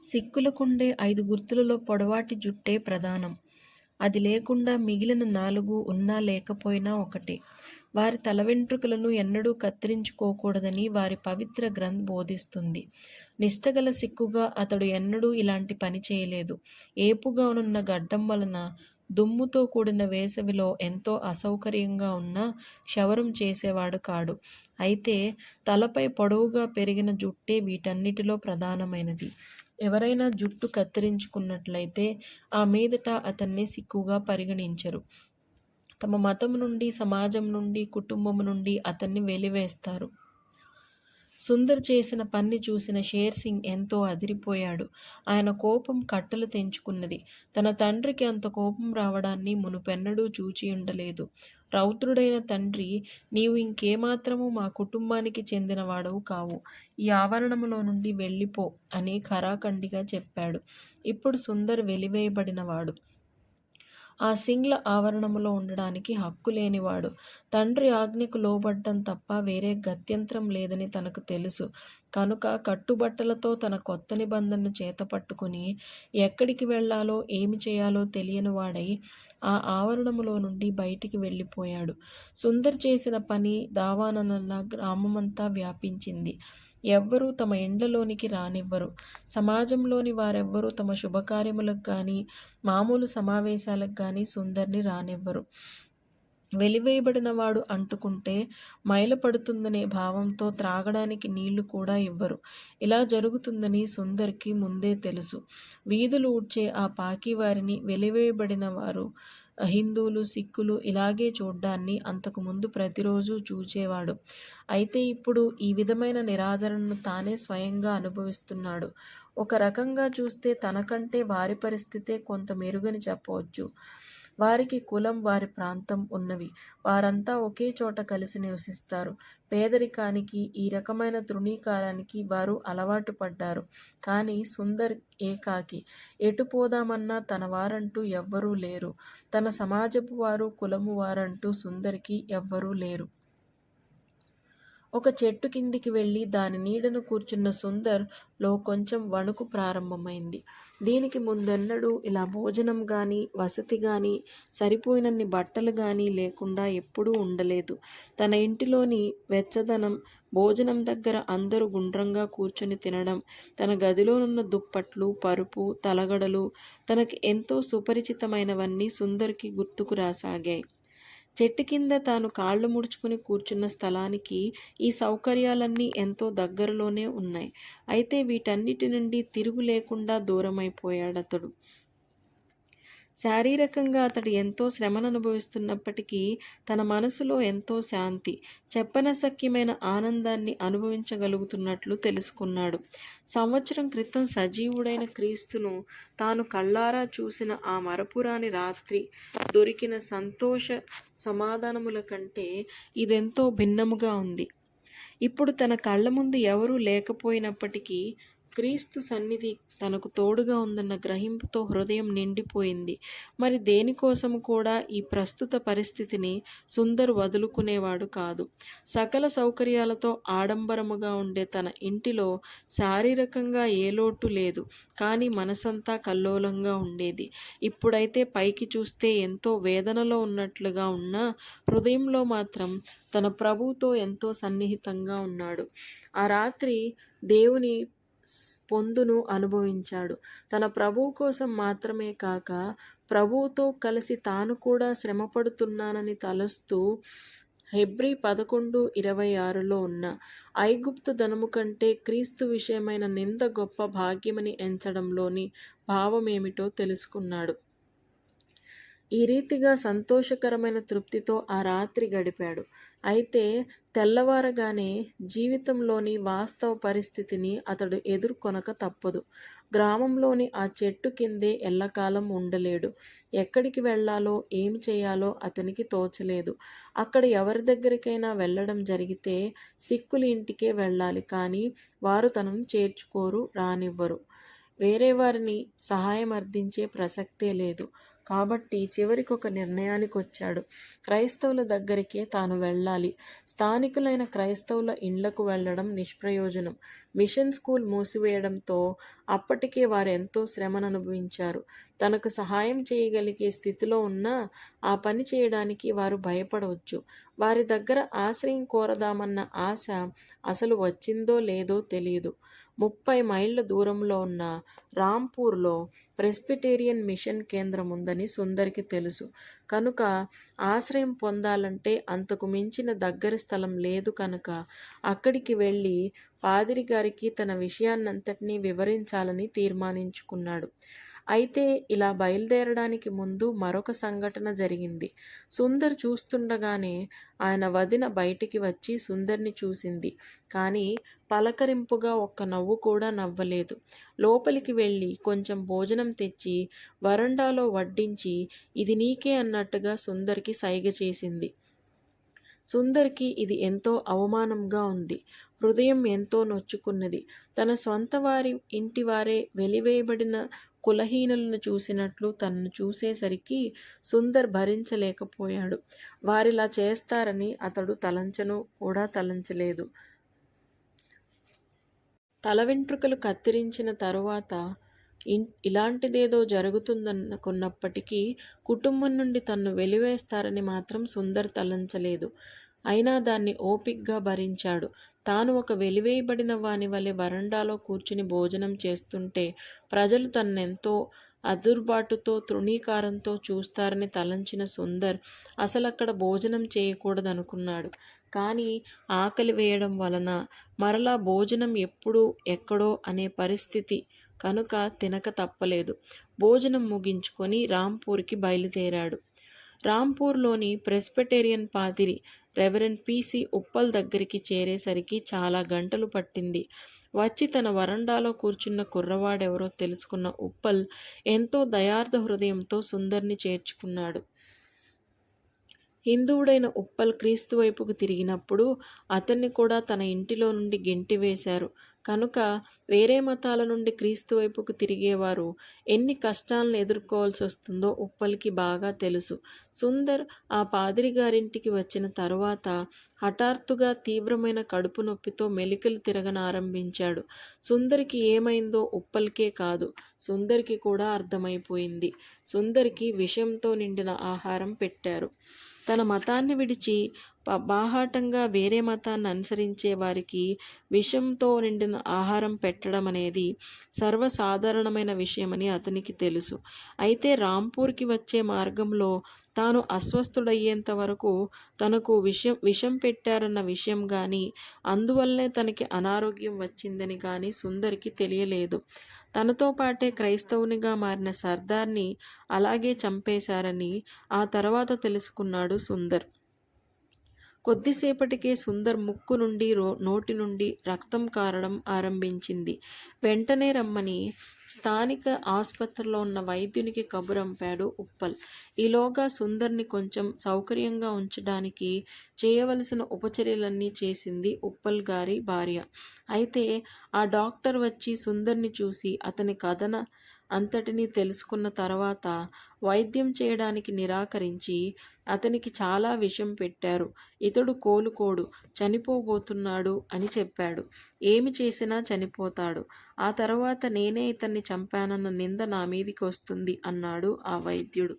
సిక్కులకుండే ఐదు గుర్తులలో పొడవాటి జుట్టే ప్రధానం. అది లేకుండా మిగిలిన నాలుగు ఉన్నా లేకపోయినా ఒకటే. వారి తల వెంట్రుకలను ఎన్నడూ కత్తిరించుకోకూడదని వారి పవిత్ర గ్రంథ్ బోధిస్తుంది. నిష్టగల సిక్కుగా అతడు ఎన్నడూ ఇలాంటి పని చేయలేదు. ఏపుగా ఉన్న గడ్డం వలన దుమ్ముతో కూడిన వేసవిలో ఎంతో అసౌకర్యంగా ఉన్నా క్షవరం చేసేవాడు కాడు. అయితే తలపై పొడవుగా పెరిగిన జుట్టే వీటన్నిటిలో ప్రధానమైనది. ఎవరైనా జుట్టు కత్తిరించుకున్నట్లయితే ఆ మీదట అతన్ని సిక్కుగా పరిగణించరు. తమ మతం నుండి, సమాజం నుండి, కుటుంబం నుండి అతన్ని వెలివేస్తారు. సుందర్ చేసిన పని చూసిన షేర్ సింగ్ ఎంతో అదిరిపోయాడు. ఆయన కోపం కట్టలు తెంచుకున్నది. తన తండ్రికి అంత కోపం రావడాన్ని మునుపెన్నడూ చూచియుండలేదు. రౌద్రుడైన తండ్రి నీవు ఇంకేమాత్రము మా కుటుంబానికి చెందినవాడవు కావు. ఈ ఆవరణములో నుండి వెళ్ళిపో అని ఖరాఖండిగా చెప్పాడు. ఇప్పుడు సుందర్ వెలివేయబడినవాడు. ఆ సింగ్ల ఆవరణములో ఉండడానికి హక్కు లేనివాడు తండ్రి ఆజ్ఞకు లోబడ్డం తప్ప వేరే గత్యంతరం లేదని తనకు తెలుసు. కనుక కట్టుబట్టలతో తన కొత్త నిబంధనను చేతపట్టుకుని ఎక్కడికి వెళ్ళాలో, ఏమి చేయాలో తెలియనివాడై ఆ ఆవరణములో నుండి బయటికి వెళ్ళిపోయాడు. సుందర్ చేసిన పని దావాననలా గ్రామమంతా వ్యాపించింది. ఎవ్వరూ తమ ఇండ్లలోనికి రానివ్వరు. సమాజంలోని వారెవ్వరూ తమ శుభకార్యములకు కానీ మామూలు సమావేశాలకు కానీ సుందర్ని రానివ్వరు. వెలివేయబడినవాడు అంటుకుంటే మైలపడుతుందనే భావంతో త్రాగడానికి నీళ్ళు కూడా ఇవ్వరు. ఇలా జరుగుతుందని సుందర్కి ముందే తెలుసు. వీధులు ఊడ్చే ఆ పాకీవారిని వెలివేయబడినవారు హిందువులు, సిక్కులు ఇలాగే చూడ్డాన్ని అంతకుముందు ప్రతిరోజూ చూచేవాడు. అయితే ఇప్పుడు ఈ విధమైన నిరాదరణను తానే స్వయంగా అనుభవిస్తున్నాడు. ఒక రకంగా చూస్తే తనకంటే వారి పరిస్థితే కొంత మెరుగని చెప్పవచ్చు. వారికి కులం, వారి ప్రాంతం ఉన్నవి. వారంతా ఒకే చోట కలిసి నివసిస్తారు. పేదరికానికి, ఈ రకమైన తృణీకారానికి వారు అలవాటు పడ్డారు కానీ సుందర్ ఏకాకి. ఎటు పోదామన్నా తన వారంటూ ఎవ్వరూ లేరు. తన సమాజపు వారు, కులము వారంటూ సుందరికి ఎవ్వరూ లేరు. ఒక చెట్టు కిందికి వెళ్ళి దాని నీడను కూర్చున్న సుందర్లో కొంచెం వణుకు ప్రారంభమైంది. దీనికి ముందెన్నడూ ఇలా భోజనం కానీ వసతి కానీ సరిపోయినన్ని బట్టలు కానీ లేకుండా ఎప్పుడూ ఉండలేదు. తన ఇంటిలోని వెచ్చదనం, భోజనం దగ్గర అందరూ గుండ్రంగా కూర్చుని తినడం, తన గదిలోనున్న దుప్పట్లు, పరుపు, తలగడలు తనకి ఎంతో సుపరిచితమైనవన్నీ సుందర్కి గుర్తుకు రాసాగాయి. చెట్టు కింద తాను కాళ్ళు ముడుచుకుని కూర్చున్న స్థలానికి ఈ సౌకర్యాలన్నీ ఎంతో దగ్గరలోనే ఉన్నాయి. అయితే వీటన్నిటి నుండి తిరుగు లేకుండా దూరమైపోయాడతడు. శారీరకంగా అతడు ఎంతో శ్రమననుభవిస్తున్నప్పటికీ తన మనసులో ఎంతో శాంతి, చెప్పనశక్యమైన ఆనందాన్ని అనుభవించగలుగుతున్నట్లు తెలుసుకున్నాడు. సంవత్సరం క్రితం సజీవుడైన క్రీస్తును తాను కళ్ళారా చూసిన ఆ మరపురాని రాత్రి దొరికిన సంతోష సమాధానముల కంటే ఇదెంతో భిన్నముగా ఉంది. ఇప్పుడు తన కళ్ళ ముందు ఎవరూ లేకపోయినప్పటికీ క్రీస్తు సన్నిధి తనకు తోడుగా ఉందన్న గ్రహింపుతో హృదయం నిండిపోయింది. మరి దేనికోసం కూడా ఈ ప్రస్తుత పరిస్థితిని సుందర్ వదులుకునేవాడు కాదు. సకల సౌకర్యాలతో ఆడంబరముగా ఉండే తన ఇంటిలో శారీరకంగా ఏ లోటు లేదు. కానీ మనసంతా కల్లోలంగా ఉండేది. ఇప్పుడైతే పైకి చూస్తే ఎంతో వేదనలో ఉన్నట్లుగా ఉన్నా హృదయంలో మాత్రం తన ప్రభువుతో ఎంతో సన్నిహితంగా ఉన్నాడు. ఆ రాత్రి దేవుని పొందును అనుభవించాడు. తన ప్రభువు కోసం మాత్రమే కాక ప్రభువుతో కలిసి తాను కూడా శ్రమపడుతున్నానని తలస్తూ హెబ్రీ పదకొండు ఇరవై ఆరులో ఉన్న ఐగుప్తు ధనము కంటే క్రీస్తు విషయమైన నింద గొప్ప భాగ్యమని ఎంచడంలోని భావమేమిటో తెలుసుకున్నాడు. ఈ రీతిగా సంతోషకరమైన తృప్తితో ఆ రాత్రి గడిపాడు. అయితే తెల్లవారగానే జీవితంలోని వాస్తవ పరిస్థితిని అతడు ఎదుర్కొనక తప్పదు. గ్రామంలోని ఆ చెట్టు కిందే ఎల్లకాలం ఉండలేడు. ఎక్కడికి వెళ్ళాలో, ఏమి చేయాలో అతనికి తోచలేదు. అక్కడ ఎవరి దగ్గరికైనా వెళ్ళడం జరిగితే సిక్కుల ఇంటికే వెళ్ళాలి కానీ వారు తనను చేర్చుకోరు, రానివ్వరు. వేరే వారిని సహాయం అర్థించే ప్రసక్తే లేదు. కాబట్టి చివరికి ఒక నిర్ణయానికి వచ్చాడు క్రైస్తవుల దగ్గరికే తాను వెళ్ళాలి. స్థానికులైన క్రైస్తవుల ఇండ్లకు వెళ్ళడం నిష్ప్రయోజనం. మిషన్ స్కూల్ మూసివేయడంతో అప్పటికే వారు ఎంతో శ్రమను అనుభవించారు తనకు సహాయం చేయగలిగే స్థితిలో ఉన్న ఆ పని చేయడానికి వారు భయపడవచ్చు. వారి దగ్గర ఆశ్రయం కోరదామన్న ఆశ అసలు వచ్చిందో లేదో తెలియదు. ముప్పై మైళ్ళ దూరంలో ఉన్న రాంపూర్లో ప్రెస్బిటేరియన్ మిషన్ కేంద్రం ఉందని సుందరికి తెలుసు. కనుక ఆశ్రయం పొందాలంటే అంతకు మించిన దగ్గర స్థలం లేదు కనుక అక్కడికి వెళ్ళి పాదిరి గారికి తన విషయాన్నంతటినీ వివరించాలని తీర్మానించుకున్నాడు. అయితే ఇలా బయలుదేరడానికి ముందు మరొక సంఘటన జరిగింది. సుందర్ చూస్తుండగానే ఆయన వదిన బయటికి వచ్చి సుందర్ని చూసింది. కానీ పలకరింపుగా ఒక్క నవ్వు కూడా నవ్వలేదు. లోపలికి వెళ్ళి కొంచెం భోజనం తెచ్చి వరండాలో వడ్డించి ఇది నీకే అన్నట్టుగా సుందర్కి సైగ చేసింది. సుందర్కి ఇది ఎంతో అవమానంగా ఉంది. హృదయం ఎంతో నొచ్చుకున్నది. తన స్వంత వారి ఇంటి వారే వెలివేయబడిన కులహీనులను చూసినట్లు తనను చూసేసరికి సుందర్ భరించలేకపోయాడు. వారిలా చేస్తారని అతడు తలంచను కూడా తలంచలేదు. తల వెంట్రుకలు కత్తిరించిన తరువాత ఇన్ ఇలాంటిదేదో జరుగుతుందనుకున్నప్పటికీ కుటుంబం నుండి తన్ను వెలివేస్తారని మాత్రం సుందర్ తలంచలేదు. అయినా దాన్ని ఓపిక్గా భరించాడు. తాను ఒక వెలివేయబడిన వాని వలె వరండాలో కూర్చుని భోజనం చేస్తుంటే ప్రజలు తన్నెంతో అదుర్బాటుతో తృణీకారంతో చూస్తారని తలంచిన సుందర్ అసలు అక్కడ భోజనం చేయకూడదనుకున్నాడు. కానీ ఆకలి వేయడం వలన మరలా భోజనం ఎప్పుడు ఎక్కడో అనే పరిస్థితి కనుక తినక తప్పలేదు. భోజనం ముగించుకొని రాంపూర్కి బయలుదేరాడు. రాంపూర్లోని ప్రెస్పెటేరియన్ పాదిరి రెవరెండ్ పీసీ ఉప్పల్ దగ్గరికి చేరేసరికి చాలా గంటలు పట్టింది. వచ్చి తన వరండాలో కూర్చున్న కుర్రవాడెవరో తెలుసుకున్న ఉప్పల్ ఎంతో దయార్థ హృదయంతో సుందర్ని చేర్చుకున్నాడు. హిందువుడైన ఉప్పల్ క్రీస్తు వైపుకు తిరిగినప్పుడు అతన్ని కూడా తన ఇంటిలో నుండి గెంటివేశారు కనుక వేరే మతాల నుండి క్రీస్తు వైపుకు తిరిగేవారు ఎన్ని కష్టాలను ఎదుర్కోవాల్సి వస్తుందో ఉప్పల్కి బాగా తెలుసు. సుందర్ ఆ పాదిరి గారింటికి వచ్చిన తరువాత హఠాత్తుగా తీవ్రమైన కడుపు నొప్పితో మెలికలు తిరగనారంభించాడు సుందరికి ఏమైందో ఉప్పల్కే కాదు సుందరికి కూడా అర్థమైపోయింది. సుందరికి విషంతో నిండిన ఆహారం పెట్టారు. తన మతాన్ని విడిచి బాహాటంగా వేరే మతాన్ని అనుసరించే వారికి విషంతో నిండిన ఆహారం పెట్టడం అనేది సర్వసాధారణమైన విషయమని అతనికి తెలుసు. అయితే రాంపూర్కి వచ్చే మార్గంలో తాను అస్వస్థుడయ్యేంత వరకు తనకు విషం విషం పెట్టారన్న విషయం కానీ అందువల్లనే తనకి అనారోగ్యం వచ్చిందని కానీ సుందరికి తెలియలేదు. తనతో పాటే క్రైస్తవునిగా మారిన సర్దార్ని అలాగే చంపేశారని ఆ తర్వాత తెలుసుకున్నాడు సుందర్. కొద్దిసేపటికే సుందర్ ముక్కు నుండి రో నోటి నుండి రక్తం కారడం ఆరంభించింది. వెంటనే రమ్మని స్థానిక ఆసుపత్రిలో ఉన్న వైద్యునికి కబురంపాడు ఉప్పల్. ఈలోగా సుందర్ని కొంచెం సౌకర్యంగా ఉంచడానికి చేయవలసిన ఉపచర్యలన్నీ చేసింది ఉప్పల్ గారి భార్య. అయితే ఆ డాక్టర్ వచ్చి సుందర్ని చూసి అతని కథన అంతటినీ తెలుసుకున్న తర్వాత వైద్యం చేయడానికి నిరాకరించి అతనికి చాలా విషం పెట్టారు. ఇతడు కోలుకోడు చనిపోబోతున్నాడు అని చెప్పాడు. ఏమి చేసినా చనిపోతాడు. ఆ తర్వాత నేనే ఇతన్ని చంపానన్న నింద నా మీదికి వస్తుంది అన్నాడు ఆ వైద్యుడు.